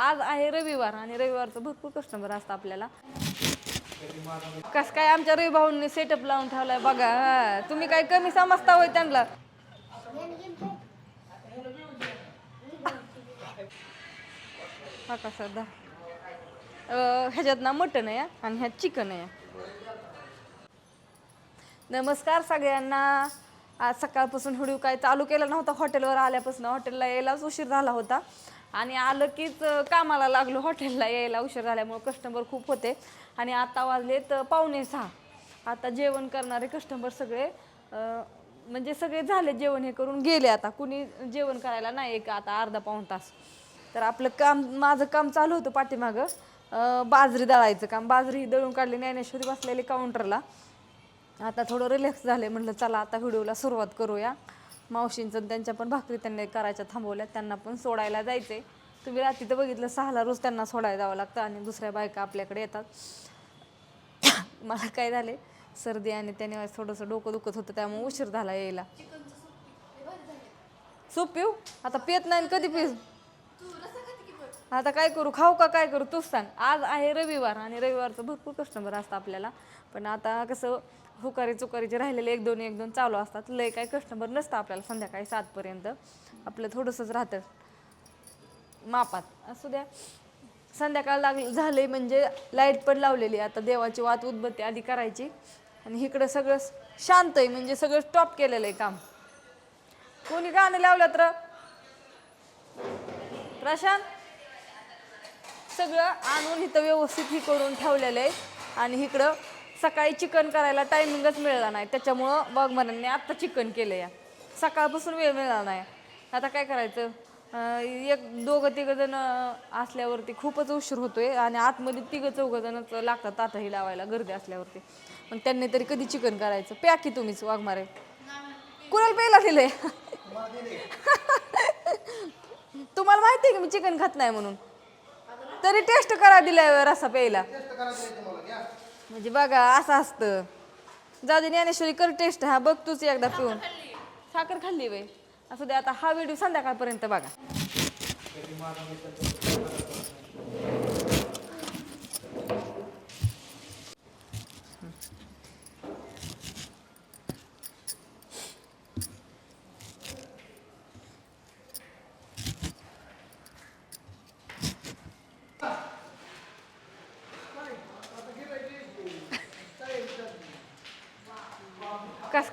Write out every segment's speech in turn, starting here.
आज आहे रविवार आणि रविवारचं भरपूर कस्टमर असतं आपल्याला. कस काय आमच्या रवी भाऊंनी सेटअप लावून ठेवलाय बघा. हा. तुम्ही काय कमी समजता होय त्यांना? हा का सध्या ह्याच्यात ना मटन आहे आणि ह्यात चिकन आहे. नमस्कार सगळ्यांना. आज सकाळपासून व्हिडिओ काय चालू केला नव्हता हॉटेलवर आल्यापासून. हॉटेलला यायलाच उशीर झाला होता. आणि आलं कीच कामाला लागलो. हॉटेलला यायला उशीर झाल्यामुळे कस्टमर खूप होते. आणि आता वाजलेत पावणे सहा. आता जेवण करणारे कस्टमर सगळे म्हणजे सगळे झाले जेवण हे करून गेले आता. कुणी जेवण करायला नाही एक आता अर्धा पाऊण तास. तर आपलं काम माझं काम चालू होतं पाठीमागं. बाजरी दळायचं काम. बाजरी ही दळून काढली ज्ञानेश्वरी बसलेली काउंटरला आता थोडं रिलॅक्स झाले म्हटलं चला आता व्हिडिओला सुरुवात करूया. मावशींचं आणि त्यांच्या पण भाकरी त्यांनी करायच्या थांबवल्या. त्यांना पण सोडायला जायचे तुम्ही रात्री तर बघितलं सहाला रोज त्यांना सोडायला जावं लागतं आणि दुसऱ्या बायका आपल्याकडे येतात. मला काय झाले सर्दी आणि त्याने थोडंसं डोकं दुखत होतं त्यामुळे उशीर झाला यायला. सूप पिऊ? आता पित नाही कधी पिऊ आता काय करू? खाऊ का काय करू? तूच सांग. आज आहे रविवार आणि रविवारचं भरपूर कस्टमर असतं आपल्याला. पण आता कसं हुकारी चुकारीचे राहिलेले एक दोन एक दोन चालू असतात. लय काय कस्टमर नसतं आपल्याला संध्याकाळी सातपर्यंत आपलं थोडंसंच राहतं. मापात. असू द्या. संध्याकाळ लाग झाले म्हणजे लाइट पण लावलेली आहे. आता देवाची वात उदबत्ती आधी करायची. आणि इकडं सगळं शांत आहे. म्हणजे सगळं स्टॉप केलेलं आहे काम. कोणी गाणं लावलं तर? प्रशांत? सगळं आणून इथं व्यवस्थित ही करून ठेवलेलं आहे. आणि इकडं सकाळी चिकन करायला टायमिंगच मिळाला नाही. त्याच्यामुळं वाघमारांनी आत्ता चिकन केलं या. सकाळपासून वेळ मिळाला नाही. आता काय करायचं? एक दोघं तिघंजण असल्यावरती खूपच उशीर होतोय आणि आतमध्ये तिघं चौघंजणच लागतात तातही लावायला गर्दी असल्यावरती. पण त्यांनी तरी कधी चिकन करायचं? प्या की तुम्हीच वाघमारे. कुणाला प्यायला दिलंय? तुम्हाला माहिती आहे की मी चिकन खात नाही म्हणून? तरी टेस्ट करा दिलाय रसा प्यायला. म्हणजे बघा असं असतं. जाऊ दे ज्ञानेश्वरी कर टेस्ट हा बघ तूच एकदा पिऊन. साखर खाल्ली वय असं दे आता हा व्हिडिओ संध्याकाळपर्यंत बघा.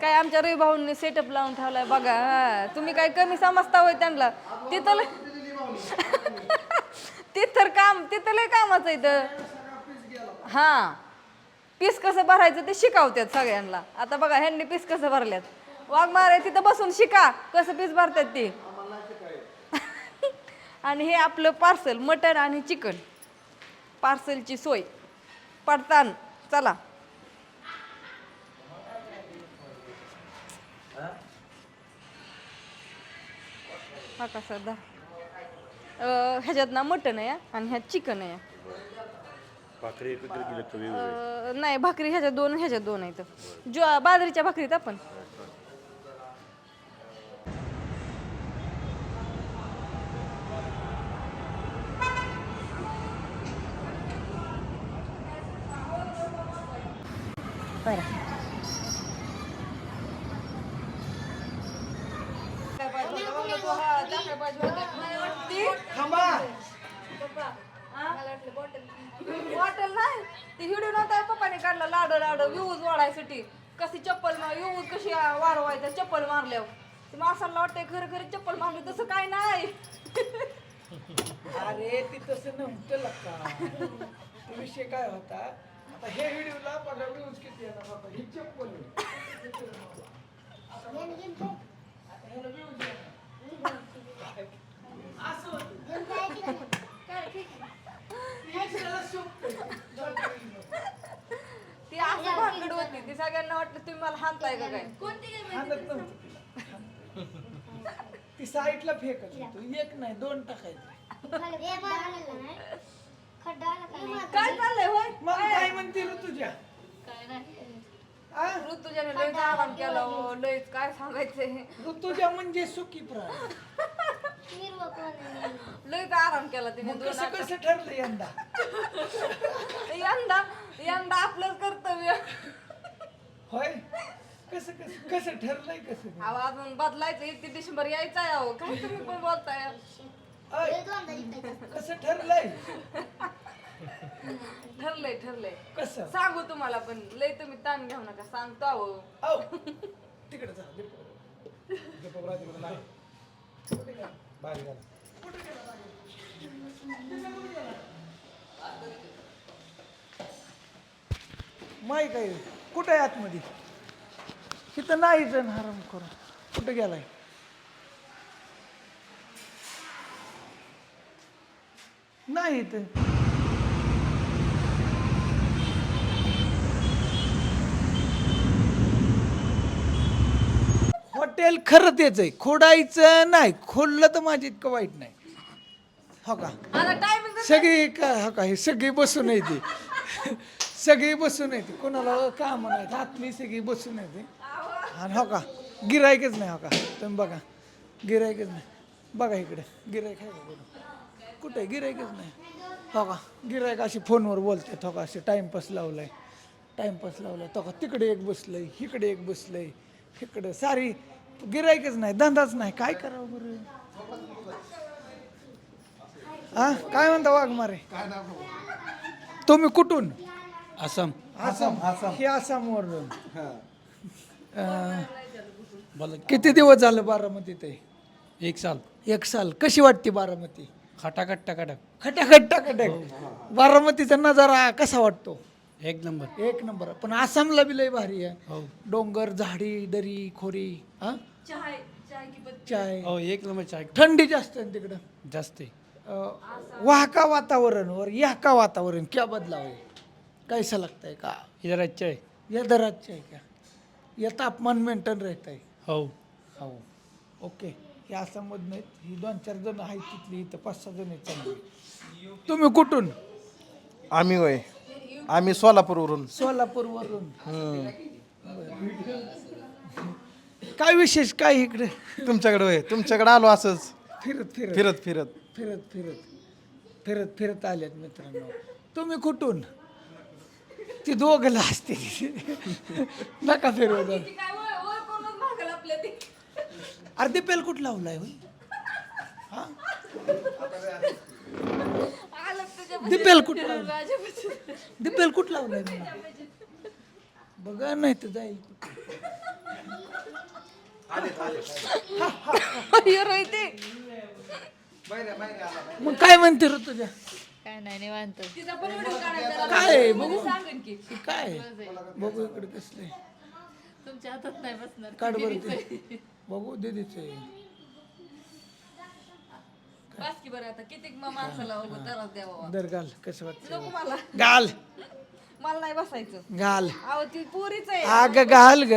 काय आमच्या रवी भाऊंनी सेटअप लावून ठेवलाय बघा. हा. तुम्ही काय कमी समजता होय त्यांना. तिथं लय- तिथं तर काम तिथं लय कामाचं इथं. हा. पीस कसं भरायचं ते शिकावतात सगळ्यांना. आता बघा ह्यांनी पीस कसं भरल्यात? वाघ मारे तिथं बसून शिका. कसं पीस भरतात ते? आणि हे आपलं पार्सल मटण आणि चिकन. पार्सलची सोय. पडतान. चला. हा का सध्या ह्याच्यात ना मटण आहे आणि ह्यात चिकन आहे भाकरी एकत्र केलं तर वेगवेगळे अं, नाही भाकरी ह्याच्यात दोन ह्याच्यात दोन आहेत. ज्वा बाजरीच्या भाकरीत आपण. बॉटल नाही. ती व्हिडिओ नव्हता पप्पाने काढला लाडो लाडो व्ह्यूज वाढायसाठी. कशी चप्पल व्ह्यूज कशी वाढवायचं चप्पल मारल्यावर. ते माणसाला वाटतंय खरं खरं चप्पल मारली तसं काय नाही. अरे ती तसं नव्हतं लका. विषय काय होता? आता हे व्हिडिओला बघा व्ह्यूज किती येणार? आता ही चप्पल आहे. आता ह्याला views येणार. असं होतं. हे सगळं सोपं आहे. ती असं भानगड होती ती सगळ्यांना वाटलं तुम्ही काय? हाणत नव्हतं तिला. ती साईडला फेकत होतो. एक नाही दोन टाकायचे. काय चाललंय होय? मग काय? म्हणते ऋतुजा. आ? ऋतुजाने लय आराम केला हो लय काय सांगायचंय ऋतुजा म्हणजे सुखी प्राणी. लय आराम केला तिने मग दोन कसं कसं ठरलं यंदा? यंदा यंदा आपलं कर्तव्य. होय? कसं कसं कसं ठरलंय कसं? अहो अजून बदलायचं एकतीस डिसेंबर यायचा आहे अहो. काय तुम्ही पण बोलताय? कसं ठरलंय? ठरलंय ठरलंय. कसं? सांगू तुम्हाला पण. लय तुम्ही ताण घेऊ नका. सांगतो अहो. आव तिकडे जा. दीपक. दीपकराव तिकडे लाग. कुठे गेला? बाहेर गेला. कुठे गेला? बाहेर? माईक आहे. कुठे आहे आतमध्ये? तिथं नाही जण हराम करून कुठे गेलाय? नाही इथं. हॉटेल खरं तेच आहे. खोडायचं नाही. खोललं तर माझी इतकं वाईट नाही. हो का? सगळी का हो का? हे सगळी बसून येते. सगळी बसून येते. कोणाला काम नाही. आतली सगळी बसून येते. आणि हो का? गिरायकच नाही हो का? तुम्ही बघा. गिरायकच नाही. बघा इकडे. गिरायक आहे का कुठं? कुठे? गिरायकच नाही. हो का? गिरायक अशी फोनवर बोलतात हो का? असे टाइमपास लावलाय. टाइमपास लावलाय. तो का तिकडे एक बसलंय इकडे एक बसलंय इकडे सारी गिरायकच नाही. धंदाच नाही. काय करावं बरं? हा काय म्हणता वाघमारे तुम्ही कुठून? आसाम. आसाम. हे आसामवरून. बोला किती दिवस झालं बारामतीत आहे एक साल. एक साल. कशी वाटते बारामती? खटाखट टकाटक. खटाखट टाकटक. बारामतीचा नजारा कसा वाटतो? एक नंबर. एक नंबर. पण आसामला बी लय भारी आहे. हो. डोंगर झाडी दरी खोरी हा? चाय चाय की पत्ती चाय. हो एक नंबर चाय. थंडी जास्त आहे तिकडं? जास्त आहे. अं, वाहका वातावरण और याका वातावरण क्या बदलाव है कैसा लगता है का? इधर अच्छा है या आहे का? या तापमान मेंटेन राहत आहे हो. हो. ओके हे आसाममधनं आहेत ही दोन चार जण आहेत तिथली इथं पाच सहा जण आहेत चांगली तुम्ही कुठून? आम्ही वय आम्ही सोलापूरवरून. सोलापूरवरून. काय विशेष काय इकडे? तुमच्याकडे वय तुमच्याकडे आलो असंच. फिरत फिरत. फिरत फिरत. फिरत फिरत. फिरत फिरत आल्यात मित्रांनो. तुम्ही कुठून? ती दोघला असते नका फेर अरे ते पेलकुट लावलाय दिपेल कुठ ते पेलकुट लावलाय बघा नाही तर जाईल. मग काय म्हणते ऋतुजा काय नाही निवांत. काय आहे? बघू. सांगेन की. काय बघू इकडे कसले. तुमच्या हातात नाही बसणार. काढ बरं बघू दीदीच. आहे बस की बरं आता. किती मग माणसाला उभं त्रास द्यावा? दर घाल. कसं वाटतं नको मला. घाल. मला नाही बसायचं. घाल. अहो ती पोरीच आहे. अग घाल ग.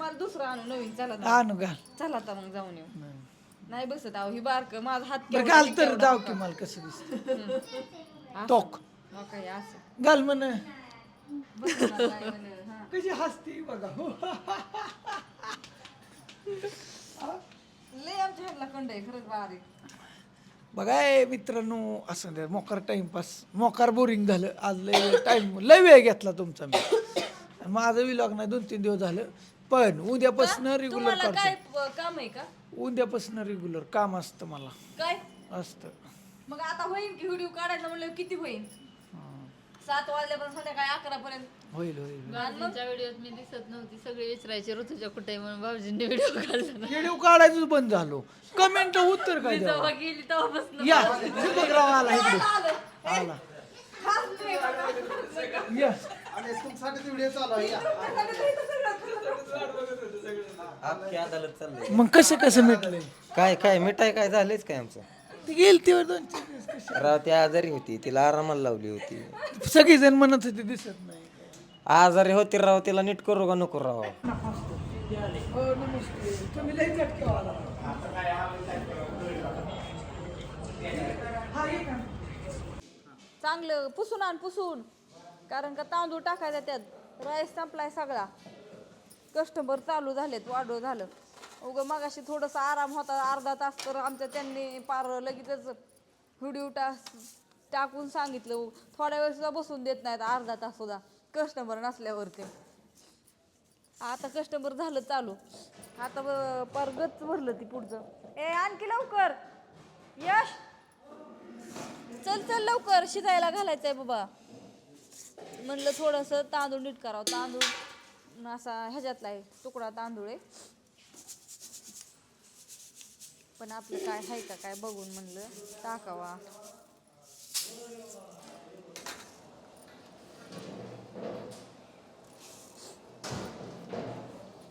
मला दुसरं आणू. नवीन चला आता. आणू घाल. चला आता मग जाऊन येऊ. नाही बसत अहो ही बारक. माझा हात बरं घाल तर. जाऊ की मला कसं दिसत असं. घाल म्हण. कशी हसती बघा. हो. लय आमच्या ह्याला कंड आहे खरंच बारीक. बघा ए मित्रांनो असं नाही मोकार टाइमपास मोकार बोरिंग झालं. आज लय टाइम लय वेळ घेतला तुमचा मी. आणि माझं विलॉग नाही दोन तीन दिवस झालं. पण उद्यापासून रेग्युलर तुम्हाला करतो. काम आहे का? उद्यापासून रेग्युलर काम असतं मला. काय? असतं. मग आता होईल की व्हिडिओ काढायला म्हणलं किती होईल सात वाजल्यापासून संध्याकाळी अकरा पर्यंत होईल होईल. भाऊजींच्या व्हिडिओत मी दिसत नव्हती सगळे विचारायचे ऋतूच्या कुठे म्हणून भाऊजींनी व्हिडिओ काढला. व्हिडिओ काढायचं बंद झालो. कमेंट उत्तर काय द्यावं? गेली तेव्हापासून. या दीपकराव आला इकडे आला. या. आणि तुमच्यासाठी व्हिडिओ चालू आहे मग कसं कसं मिटलंय? काय काय मिठाई काय झालीच काय आमचं? ती गेली तेव्हा दोन चार दिवस कशी? राव ती आजारी होती. तिला आरामाला लावली होती. सगळी जण म्हणत होते दिसत नाही. आजारी होती राव तिला नीट करू का नको राव? तुम्ही लई झटके वाला. चांगलं पुसून आण पुसून. कारण का तांदूळ टाकायचा त्यात. राईस संपलाय सगळा. कस्टमर चालू झालेत वाढव झालं. उगं मगाशी थोडंसं आराम होता अर्धा तास तर आमच्या त्यांनी पार लगेचच व्हिडिओ टास टाकून सांगितलं. थोड्या वेळ सुद्धा बसून देत नाहीत अर्धा तास सुद्धा. कस्टमर नसल्यावरती. आता कस्टमर झालं चालू. आता ब- पार गच भरलं ती पुढचं. ए आणखी लवकर. यश! चल चल लवकर. शिजायला घालायचंय बाबा. म्हणलं थोडंसं तांदूळ नीट करावं. तांदूळ असा ह्याच्यातला आहे तुकडा तांदूळ आहे. पण आपलं काय आहे का काय बघून म्हणलं टाकावा.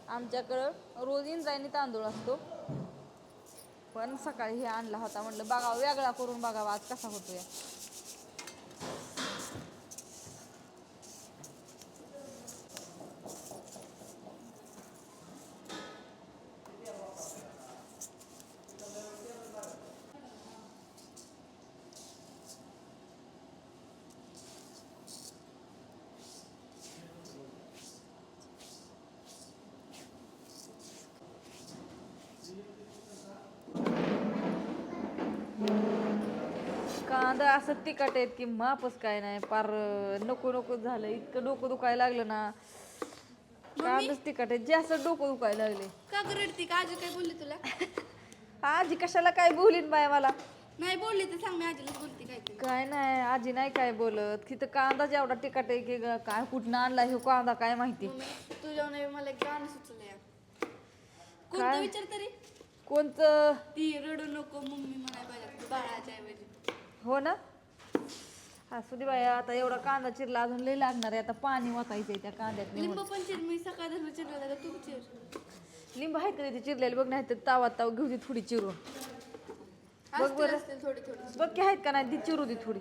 आमच्याकडं रोज इंद्रायणी तांदूळ असतो. पण सकाळी हे आणला होता म्हणलं बघा वेगळा करून बघावा आज कसा होतो या कांदा असं तिखट आहेत की मापच काय नाही. पार अं, नको नको झालं. इतकं डोकं दुखायला लागलं ना. कांदाच तिखट आहे. जास्त डोकं दुखायला लागले. का ग रडती? का आजी काय बोलली तुला? आजी कशाला काय बोलीन बाय मला? नाही बोलली तर सांग मी आजीलाच बोलते काहीतरी. काय नाही आजी नाही काय बोलत. तिथं कांदाच एवढा तिखट आहे की ग- काय कुठनं आणला हे कांदा काय माहिती? मम्मी तुझ्या नाही मला एक गाणं सुचलं या कोणतं विचार तरी? कोणतं ती रडू नको मम्मी म्हणाय पाहिजे. बाळाच्या ऐवजी. हो ना? असू दे बाया आता एवढा कांदा चिरला अजून लई लागणार आहे. आता पाणी वाचायचंय त्या कांद्यात लिंब पण चिर मी सकाळ धरून चिरला होता का तू चिर. लिंब आहे का ते चिरलेलं? बघ नाही तर तावा ताव घेऊ दे थोडी चिरून. असतील असतील थोडी थोडी. बघ की आहेत का नाही ती चिरू दे थोडी.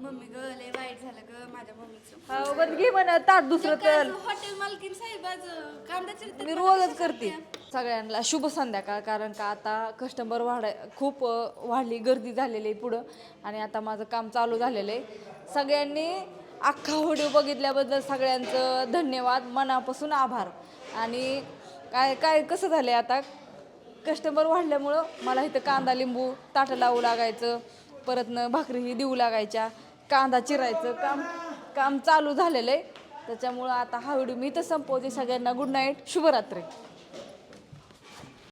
मम्मी ग लय वाईट झालं ग माझ्या मम्मीचं. हा बघ घे म्हणा ताट दुसरं तर हॉटेल मालकीन साहेब आज कांदा चिरते मी रोजच करते. सगळ्यांना शुभ संध्याकाळ कारण का आता कस्टमर वाढाय खूप वाढली गर्दी झालेली आहे पुढं. आणि आता माझं काम चालू झालेलं आहे. सगळ्यांनी अख्खा व्हिडिओ बघितल्याबद्दल सगळ्यांचं धन्यवाद मनापासून आभार. आणि काय काय कसं झालं आहे आता? कस्टमर वाढल्यामुळं मला इथं कांदा लिंबू ताटं लावू लागायचं. परतनं भाकरीही देऊ लागायच्या. कांदा चिरायचं. काम काम चालू झालेलं आहे. त्याच्यामुळं आता हा व्हिडिओ मी इथं संपवते. सगळ्यांना गुड नाईट शुभरात्री.